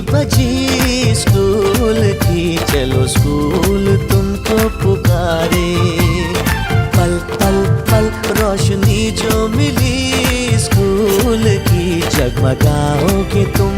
बजी स्कूल की चलो स्कूल तुमको पुकारे। पल पल पल रोशनी जो मिली स्कूल की जगमगाओगे तुम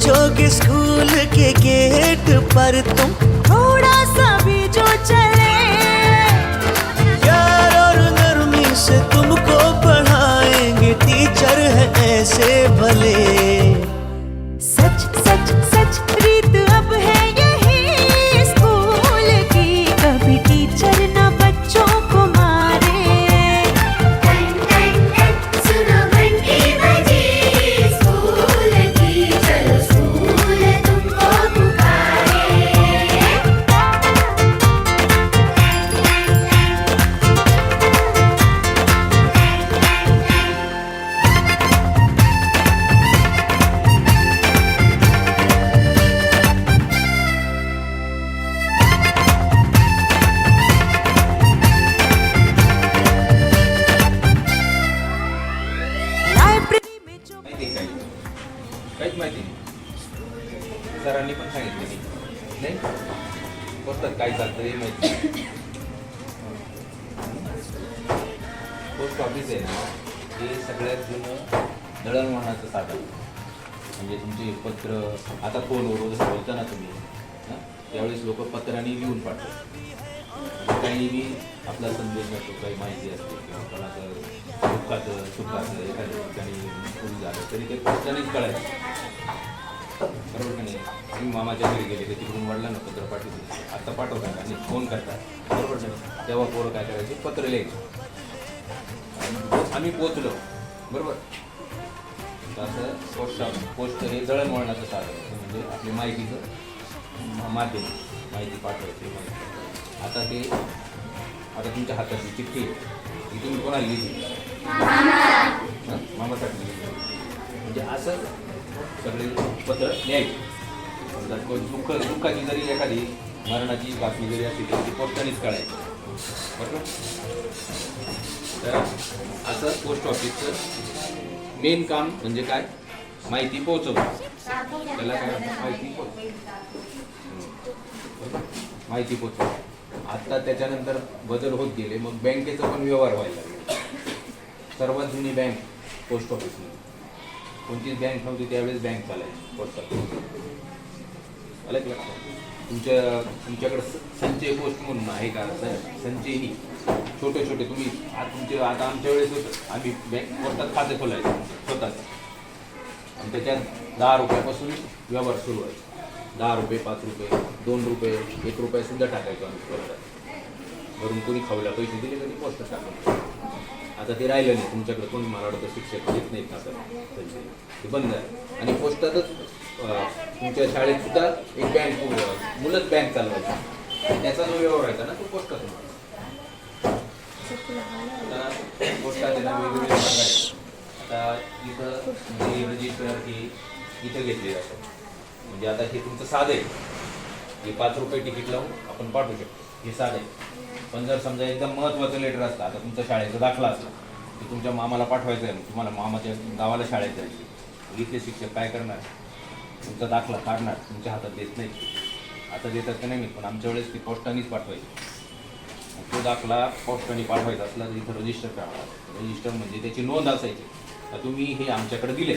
पहुंचोगे स्कूल के गेट पर तुम थोड़ा सा भी जो चले। प्यार और नरमी से तुमको पढ़ाएँगे टीचर है ऐसे भले। पोस्टात माहिती पोस्ट ऑफिस आहे ना हे सगळ्यात जुनं दळणवळणाचं साधन. म्हणजे तुमचे पत्र आता फोनवर जसं बोलता ना तुम्ही त्यावेळेस लोक पत्राने लिहून पाठवतात. म्हणजे काही मी आपला संदेश असतो काही माहिती असते किंवा कोणाचं दुःखाचं सुखाचं एखाद्या ठिकाणी झालं तरी ते पोस्टानेच कळायचं. बरोबर का नाही? तुम्ही मामाच्या घरी गेले की तिकडून वडिलांना पत्र पाठवते आता पाठवतात आणि फोन करतात बरोबर का नाही? तेव्हा पोरं काय करायचे? पत्र लिहायचे. आम्ही पोचलो. बरोबर? असं पोस्ट पोस्ट हे दळणवळणाचं साधन. म्हणजे आपली माहितीचं मा- माध्यम माहिती पाठवायची माहिती आता ते आता तुमच्या हातातली चिठ्ठी आहे. ही तुम्ही कोणाला लिहिली? मामासाठी लिहिली. म्हणजे असं सगळे पत्र न्यायचे. दुःख दुःखाची जरी एखादी मरणाची बातमी जरी असली तरी ती पोस्टानेच काढायची. बरोबर? तर असं पोस्ट ऑफिसचं मेन काम म्हणजे काय? माहिती पोहोचव त्याला काय माहिती पोहोच माहिती पोहोचव आता त्याच्यानंतर बदल होत गेले मग बँकेचा पण व्यवहार व्हायला लागला. सर्वात जुनी बँक पोस्ट ऑफिसमध्ये कोणतीच बँक नव्हती त्यावेळेस बँक चालायची पोस्ट ऑफिस आलं लक्षात? तुमच्या तुमच्याकडे संचय पोस्ट म्हणून आहे का? स- संचयनी. छोटे छोटे तुम्ही आज तुमचे आता आमच्या वेळेस होतं. आम्ही बँक पोस्टात खाते खोलायचं स्वतःच. आणि त्याच्यात दहा रुपयापासून व्यवहार सुरू आहे. दहा रुपये पाच रुपये दोन रुपये एक रुपयासुद्धा टाकायचो आम्ही पोस्टात घरून कोणी खावला पैसे दिले तरी पोस्टात टाकायचं. आता ते राहिलं नाही. तुमच्याकडे कोणी मला वाटतं शिक्षक येत नाहीत आता. त्यांचे ते बंद आहे. आणि पोस्टातच तुमच्या शाळेत सुद्धा एक बँक मुलंच बँक चालवायची. त्याचा जो व्यवहार व्हायचा ना तो पोस्टात आता पोस्टात वेगवेगळे आता इथं म्हणजे रजिस्टर ही इथं घेतले जातात म्हणजे आता हे तुमचं साधं आहे. हे पाच रुपये तिकीट लावून आपण पाठवू शकतो. हे साधं आहे. पण जर समजा एकदम महत्त्वाचं लेटर असतं आता तुमचा शाळेचा दाखला असला की तुमच्या मामाला पाठवायचं आहे तुम्हाला मामाच्या गावाला शाळेत जायची इथले शिक्षक काय करणार? तुमचा दाखला काढणार तुमच्या हातात देत नाही आता देतात का नाही मी पण आमच्या वेळेस ती पोस्टानेच पाठवायची. तो तो दाखला पोस्टाने पाठवायचा असला तर इथं रजिस्टर करावा रजिस्टर म्हणजे त्याची नोंद असायची. तर तुम्ही हे आमच्याकडे दिले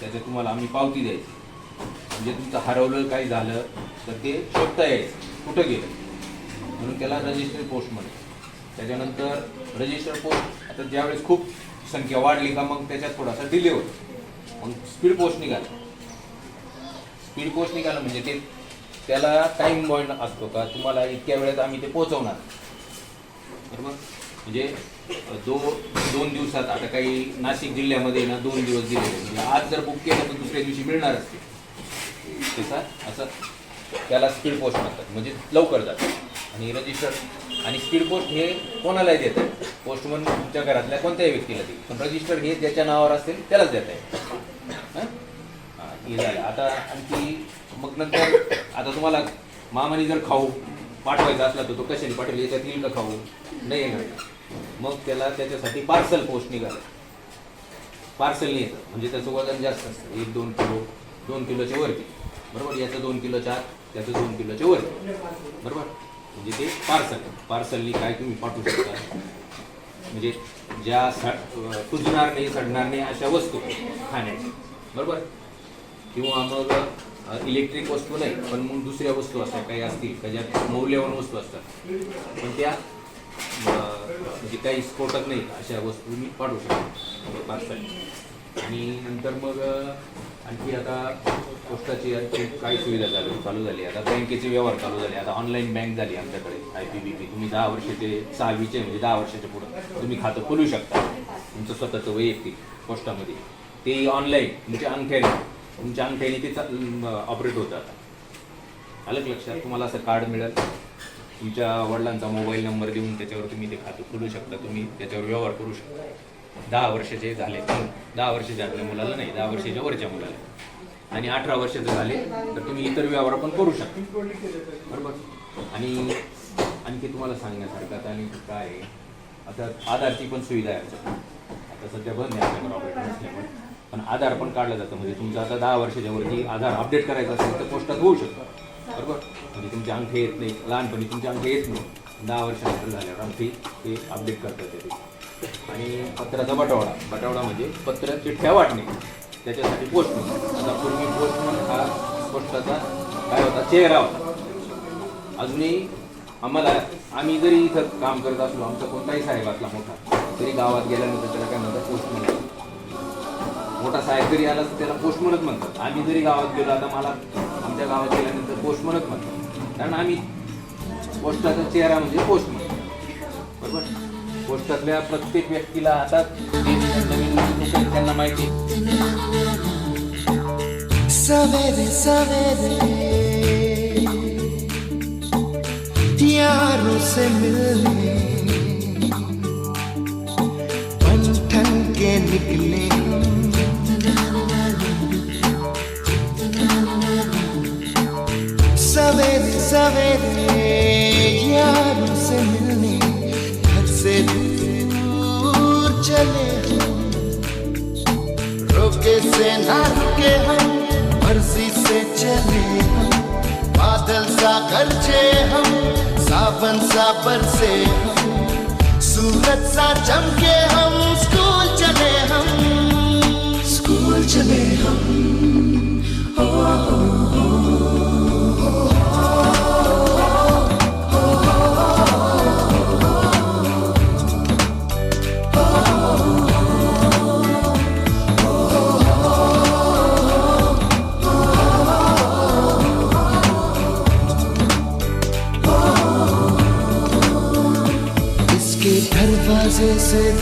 त्याचे तुम्हाला आम्ही पावती द्यायची. म्हणजे तुमचं हरवलं काही झालं तर ते शोधता यायचं. कुठं गेलं? म्हणून त्याला रजिस्टर पोस्ट म्हणते त्याच्यानंतर रजिस्टर पोस्ट आता ज्यावेळेस खूप संख्या वाढली का मग त्याच्यात थोडासा डिले होतो. मग स्पीड पोस्ट निघाला. स्पीड पोस्ट निघालं म्हणजे ते त्याला टाईम बॉइंड असतो का? तुम्हाला इतक्या वेळेत आम्ही ते पोहोचवणार. बरोबर? म्हणजे दो दोन दिवसात आता काही नाशिक जिल्ह्यामध्ये ना दोन दिवस दिले. म्हणजे आज जर बुक केलं तर दुसऱ्या दिवशी मिळणार असते. त्याचा असं त्याला स्पीड पोस्ट म्हणतात. म्हणजे लवकर जातं आणि रजिस्टर आणि स्पीड पोस्ट हे कोणालाही देतात पोस्टमन तुमच्या घरातल्या कोणत्याही व्यक्तीला देईल पण रजिस्टर हे ज्याच्या नावावर असेल त्यालाच देत आहे. हे? झालं. आता आणखी मग नंतर आता तुम्हाला मामाने जर खाऊ पाठवायचा असला तर तो कशाने पाठवेल? याच्यात येईल का खाऊ? नाही येणार. मग त्याला त्याच्यासाठी पार्सल पोस्ट निघालं. पार्सलने येतं. म्हणजे त्याचं वजन जास्त असतं. एक दोन किलो दोन किलोच्या वरती. बरोबर? याचं दोन किलोच्या आत त्याचं दोन किलोच्या वरती. बरोबर? म्हणजे ते पार्सल पार्सलनी काय तुम्ही पाठवू शकता? म्हणजे ज्या सड कुजणार नाही सडणार नाही अशा वस्तू खाण्याच्या बरोबर? किंवा मग इलेक्ट्रिक वस्तू नाही पण मग दुसऱ्या वस्तू असतात काही असतील का ज्या मौल्यवान वस्तू असतात. पण त्या म्हणजे काही स्फोटक नाही अशा वस्तू मी पाठवू शकतो. म्हणजे पार्सल. आणि नंतर मग आणखी आता पोस्टाची काही सुविधा चालू चालू झाली. आता बँकेचे व्यवहार चालू झाले. आता ऑनलाईन बँक झाली आमच्याकडे आय पी बी पी तुम्ही दहा वर्षाचे सहावीचे म्हणजे दहा वर्षाच्या पुढं तुम्ही खातं खोलू शकता. तुमचं स्वतःचं वैयक्तिक पोस्टामध्ये. ते ऑनलाईन तुमच्या अंगठ्याने तुमच्या अंगठ्याने ते ऑपरेट होतं आता. आलं लक्षात? तुम्हाला असं कार्ड मिळेल. तुमच्या वडिलांचा मोबाईल नंबर देऊन त्याच्यावर तुम्ही ते खातं खोलू शकता. तुम्ही त्याच्यावर व्यवहार करू शकता. दहा वर्षाचे झाले पण दहा वर्षाच्या आपल्या मुलाला नाही दहा वर्षाच्या वरच्या मुलाला आणि अठरा वर्षाचे झाले तर तुम्ही इतर व्यवहार पण करू शकता. बरोबर? आणि आणखी तुम्हाला सांगण्यासारखं आता आणि काय आता आधारची पण सुविधा आहे आता सध्या बंद आहे आपल्याकडे ऑपरेटर नसल्यामुळे. पण आधार पण काढलं जातं. म्हणजे तुमचं आता दहा वर्षाच्या वरती आधार अपडेट करायचं असेल तर पोस्टात होऊ शकतं. बरोबर? म्हणजे तुमचे अंगठे येत नाही लहानपणी तुमचे अंगठे येत नाही दहा वर्षानंतर झाल्यावर अंगठी ते अपडेट करतात ते. आणि पत्राचा बटवाडा. बटवाडा म्हणजे पत्र चिठ्ठ्या वाटणे. त्याच्यासाठी पोस्टमन आता पूर्वी पोस्टमन हा पोस्टाचा काय होता? चेहरा होता. अजूनही आम्हाला आम्ही जरी इथं काम करत असलो आमचा कोणताही साहेब असला मोठा तरी गावात गेल्यानंतर त्याला काय म्हणतात? पोस्टमन मोठा साहेब जरी आला तर त्याला पोस्टमनच म्हणतात. आम्ही जरी गावात गेलो आता मला आमच्या गावात गेल्यानंतर पोस्टमनच म्हणतात. कारण आम्ही पोस्टाचा चेहरा म्हणजे पोस्टमन पोस्टातल्या प्रत्येक व्यक्तीला आता जे नवीन त्यांना माहिती. सवेरे सवेरे यारों से मिलने पंथन के निकले। सवेरे सवेरे से ना रुके हम मर्जी से चले हम बादल सा गरजे हम सावन सा बरसे हम सूरज सा चमके हम स्कूल चले हम स्कूल चले हम।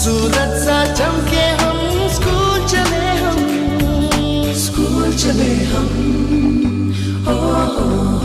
खूबसूरत सा चमके हम स्कूल चले हम स्कूल चले हम ओ, ओ, ओ, ओ, ओ, ओ, ओ, ओ।